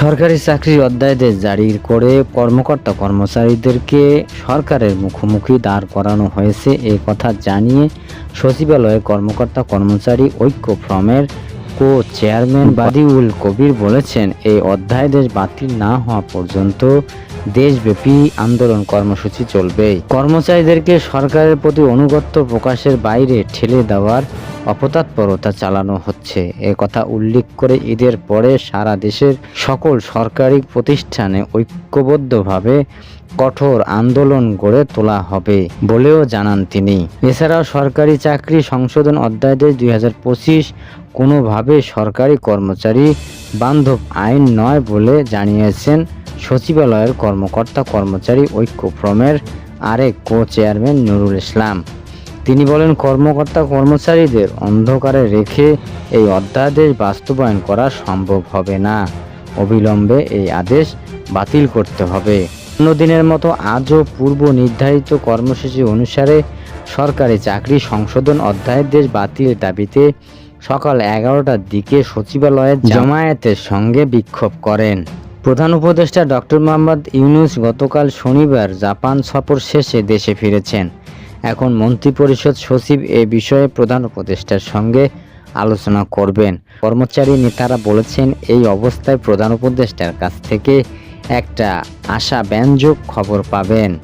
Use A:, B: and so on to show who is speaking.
A: সরকারি চাকরির অধ্যায়দের জারি করে কর্মকর্তা কর্মচারীদেরকে সরকারের মুখোমুখি দাঁড় করানো হয়েছে। এ কথা জানিয়ে সচিবালয়ে কর্মকর্তা কর্মচারী ঐক্য ফ্রমের কো চেয়ারম্যান বাদিউল কবির বলেছেন, এই অধ্যায়দেশ বাতিল না হওয়া পর্যন্ত দেশব্যাপী আন্দোলন কর্মসূচি চলবে কর্মচারীদেরকে সরকারের প্রতি অনুগত্য প্রকাশের বাইরে ঠেলে দেওয়ার অপতৎপরতা চালানো হচ্ছে। এ কথা উল্লেখ করে ঈদের পরে সারা দেশের সকল সরকারি প্রতিষ্ঠানে ঐক্যবদ্ধভাবে কঠোর আন্দোলন গড়ে তোলা হবে বলেও জানান তিনি। এছাড়াও সরকারি চাকরি সংশোধন অধ্যাদেশ দুই হাজার পঁচিশ কোনোভাবে সরকারি কর্মচারী বান্ধব আইন নয় বলে জানিয়েছেন সচিবালয়ের কর্মকর্তা কর্মচারী ঐক্য ফ্রমের আরেক কো চেয়ারম্যান নুরুল ইসলাম। তিনি বলেন কর্মকর্তা কর্মচারীদের অন্ধকারে রেখে এই অধ্যাদেশ বাস্তবায়ন করা সম্ভব হবে না। অবিলম্বে এই আদেশ বাতিল করতে হবে। অন্যদিনের মতো আজও পূর্ব নির্ধারিত কর্মসূচি অনুসারে সরকারি চাকরি সংশোধন অধ্যাদেশ বাতিলের দাবিতে সকাল এগারোটার দিকে সচিবালয়ে জামায়াতের সঙ্গে বিক্ষোভ করেন। প্রধান উপদেষ্টা ডক্টর মোহাম্মদ ইউনুস গতকাল শনিবার জাপান সফর শেষে দেশে ফিরেছেন। এখন মন্ত্রিপরিষদ সচিব এ বিষয়ে প্রধান উপদেষ্টার সঙ্গে আলোচনা করবেন। কর্মচারী নেতারা বলেছেন, এই অবস্থায় প্রধান উপদেষ্টার কাছ থেকে একটা আশা ব্যঞ্জক খবর পাবেন।